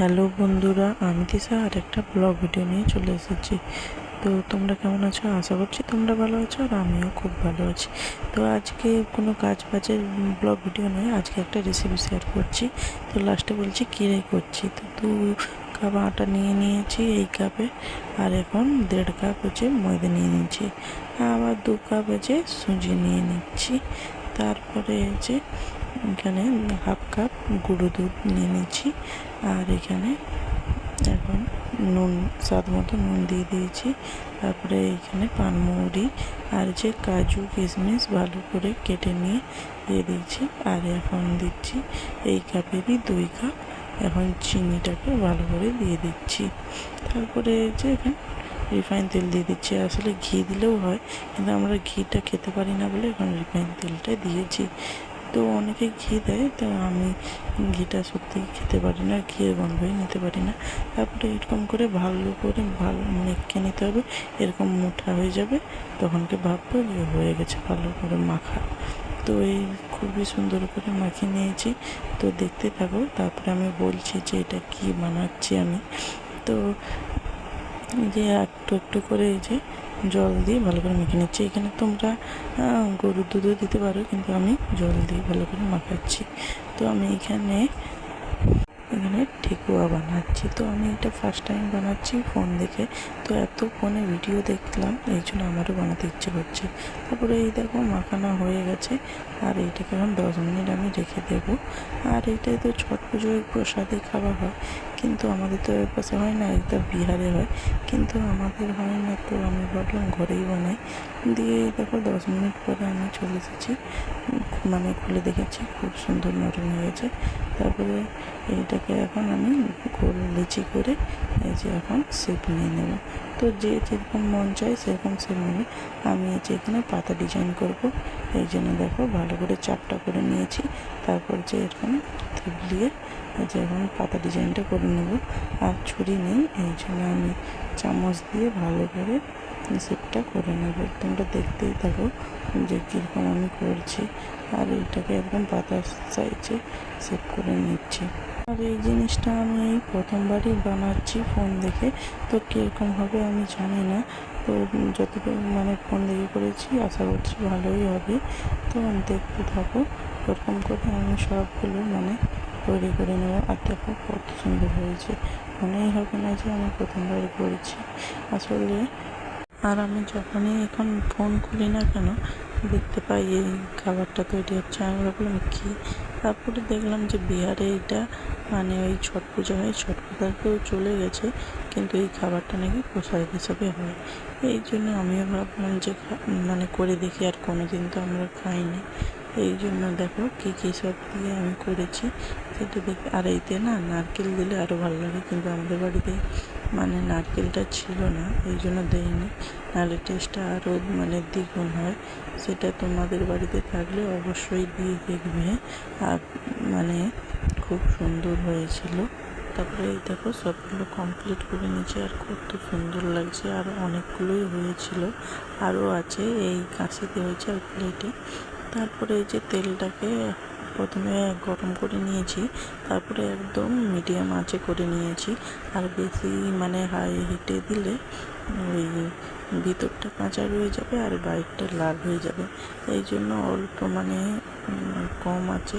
Hello বন্ধুরা, আমি তিশা আর একটা ব্লগ ভিডিও নিয়ে চলে এসেছি। তো তোমরা কেমন আছো? আশা করছি তোমরা ভালো আছো আর আমিও খুব ভালো আছি। তো আজকে কোনো কাজ বাজের ব্লগ ভিডিও নয়, আজকে একটা রেসিপি শেয়ার করছি। তো লাস্টে বলছি কিরাই করছি? তো দু কাপ আটা নিয়ে নিয়েছি এই কাপে, আর এখন দেড় কাপ হচ্ছে ময়দা নিয়ে নিয়েছি। আবার দু কাপ হচ্ছে সুজি নিয়ে নিচ্ছি। তারপরে হচ্ছে এখানে হাফ কাপ গুঁড়ো দুধ নিয়ে নিচ্ছি আর এখানে এখন নুন, স্বাদ মতো নুন দিয়ে দিয়েছি। তারপরে এখানে পানমৌরি আর যে কাজু, কিশমিশ ভালো করে কেটে নিয়ে দিয়ে দিয়েছি। আর এখন দিচ্ছি এই কাপেরই দুই কাপ। এখন চিনিটাকে ভালো করে দিয়ে দিচ্ছি। তারপরে যে এখানে রিফাইন তেল দিয়ে দিচ্ছি। আসলে ঘি দিলেও হয়, কিন্তু আমরা ঘিটা খেতে পারি না বলে এখন রিফাইন তেলটা দিয়েছি। তো অনেকে ঘি দেয়, তো আমি ঘিটা সত্যি খেতে পারি না, ঘিয়ের গন্ধই নিতে পারি না। তারপরে এরকম করে ভালো করে ভালো মেখে নিতে হবে, এরকম মুঠা হয়ে যাবে তখনকে ভাববো যে হয়ে গেছে ভালো করে মাখা। তো এই খুবই সুন্দর করে মাখিয়ে নিয়েছি, তো দেখতে থাকো। তারপরে আমি বলছি যে এটা কি বানাচ্ছি আমি। তো এই যে একটু একটু করে এই যে জল দিয়ে ভালো করে মেখে নিচ্ছি। এখানে তোমরা গরুর দুধও দিতে পারো, কিন্তু আমি জল দিয়ে ভালো করে মাখাচ্ছি। তো আমি এখানে এখানে ঠেকুয়া বানাচ্ছি। তো আমি এটা ফার্স্ট টাইম বানাচ্ছি ফোন দেখে। তো এত ফোনে ভিডিও দেখলাম, এই জন্য আমারও বানাতে ইচ্ছে করছে। তারপরে এই দেখো মাখানো হয়ে গেছে, আর এইটাকে এখন দশ মিনিট আমি রেখে দেবো। আর এইটাই তো ছট পুজোয় প্রসাদে খাওয়া হয়। কিন্তু আমাদের তো এর পাশে হয় না এটা বিহারে হয়। কিন্তু আমাদের হয় না তো, আমি ভাবলাম ঘরেই বানাই। দিয়ে দেখো দশ মিনিট পরে আমি চলে এসেছি। মানে খুলে দেখেছি খুব সুন্দর নরম হয়েছে। তারপরে এইটাকে এখন আমি গোল লিচি করে, এই যে এখন শেপ নিয়ে নেব। তো যে যেরকম মন চায় সেরকম নেবে আমি এই যে এখানে পাতা ডিজাইন করব। এই জন্য দেখো ভালো করে চাপটা করে নিয়েছি। তারপর যে এরকম থুবলিয়ে এই যে এখন পাতা ডিজাইনটা করে নেব। আর ছুরি নেই, এই জন্য আমি চামচ দিয়ে ভালো করে শেপটা করে নেব। তোমরা দেখতেই থাকো যে কীরকম আমি করছি। আর এইটাকে একদম পাতা সাইজে সেভ করে নিচ্ছি। আর এই জিনিসটা আমি এই প্রথমবারই বানাচ্ছি ফোন দেখে। তো কীরকম হবে আমি জানি না। তো যতটুকু মানে ফোন দেখে করেছি, আশা করছি ভালোই হবে। তো আমি দেখতে থাকো, ওরকম করে আমি সবগুলো মানে তৈরি করে নেব। আর দেখো কত সুন্দর হয়েছে। মনেই হবে না যে আমি প্রথমবার করেছি। আসলে আর আমি যখনই এখন ফোন খুলি না কেন দেখতে পাই এই খাবারটা তৈরি হচ্ছে। আমি ভাবলাম, কী? তারপরে দেখলাম যে বিহারে এটা মানে ওই ছট পূজা হয়। ছট পূজাতেও চলে গেছে, কিন্তু এই খাবারটা নাকি প্রসাদ হিসাবে হয়। এই জন্য আমিও ভাবলাম যে মানে করে দেখি, আর কোনো দিন তো আমরা খাইনি। এই জন্য দেখো কী কী সব দিয়ে আমি করেছি। সেটা দেখে, আর এইতে না নারকেল দিলে আরও ভালো লাগে, কিন্তু আমাদের বাড়িতে মানে নারকেলটা ছিল না, এই জন্য দেয়নি। নাহলে টেস্টটা আরও মানে দ্বিগুণ হয়। সেটা তোমাদের বাড়িতে থাকলে অবশ্যই দিয়ে দেখবে। আর মানে খুব সুন্দর হয়েছিল। তারপরে এই দেখো সবগুলো কমপ্লিট করে নিয়েছি। আর কত সুন্দর লাগছে। আর অনেকগুলোই হয়েছিল। আরও আছে। এই কাঁচিতে হয়েছে আর প্লেটে। তারপরে এই যে তেলটাকে প্রথমে গরম করে নিয়েছি, তারপরে একদম মিডিয়াম আঁচে করে নিয়েছি। আর বেশি মানে হাই হিটে দিলে ওই ভিতরটা কাঁচা রয়ে যাবে আর বাইরটা লাল হয়ে যাবে। এই জন্য অল্প মানে কম আছে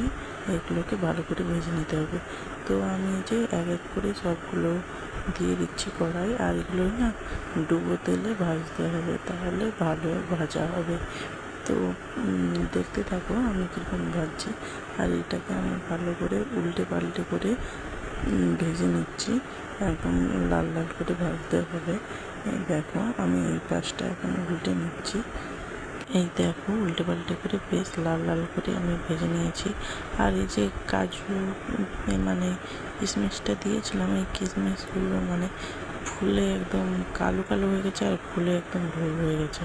এগুলোকে ভালো করে ভেজে নিতে হবে। তো আমি যে এক এক করে সবগুলো দিয়ে দিচ্ছি কড়াই, আর এগুলো না ডুবো তেলে ভাজতে হবে, তাহলে ভালো ভাজা হবে। তো দেখতে থাকো, আমি কীরকম ভাজছি আর এটাকে আমি ভালো করে উল্টে পাল্টে করে ভেজে নিচ্ছি। একদম লাল লাল করে ভাজতে হবে। এই দেখো, আমি এই পাশটা এখন উল্টে নিচ্ছি। এই দেখো, উল্টে পাল্টে করে বেশ লাল লাল করে আমি ভেজে নিয়েছি। আর এই যে কাজু মানে কিশমিশটা দিয়েছিলাম, এই কিশমিশগুলো মানে ফুলে একদম কালো কালো হয়ে গেছে আর ফুলে একদম ঢোল হয়ে গেছে।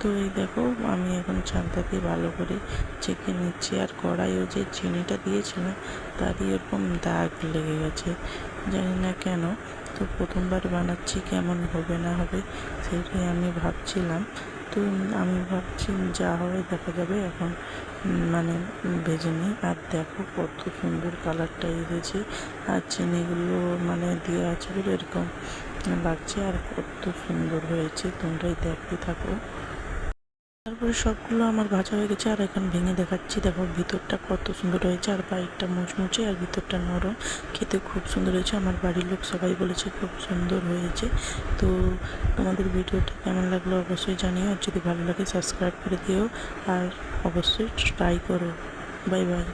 তো এই দেখো, আমি এখন ছানটা দিয়ে ভালো করে চেখে নিচ্ছি। আর কড়াইও যে চিনিটা দিয়েছিলাম তারই এরকম দাগ লেগে গেছে। জানি না কেন, তো প্রথমবার বানাচ্ছি কেমন হবে না হবে, সেটাই আমি ভাবছিলাম। তো আমি ভাবছি যা হবে দেখা যাবে, এখন মানে ভেজে নিই। আর দেখো কত সুন্দর কালারটা এসেছে। আর চিনিগুলো মানে দেওয়া আছে বলে এরকম লাগছে আর কত সুন্দর হয়েছে। তোমরাই দেখতে থাকো। তারপরে সবগুলো আমার ভাজা হয়ে গেছে আর এখন ভেঙে দেখাচ্ছি। দেখো ভিতরটা কত সুন্দর হয়েছে আর বাইরটা মুচমুচে আর ভিতরটা নরম। খেতে খুব সুন্দর হয়েছে। আমার বাড়ির লোক সবাই বলেছে খুব সুন্দর হয়েছে। তো তোমাদের ভিডিওটা কেমন লাগল অবশ্যই জানিও। আর যদি ভালো লাগে সাবস্ক্রাইব করে দিও। আর অবশ্যই ট্রাই করো। Bye bye.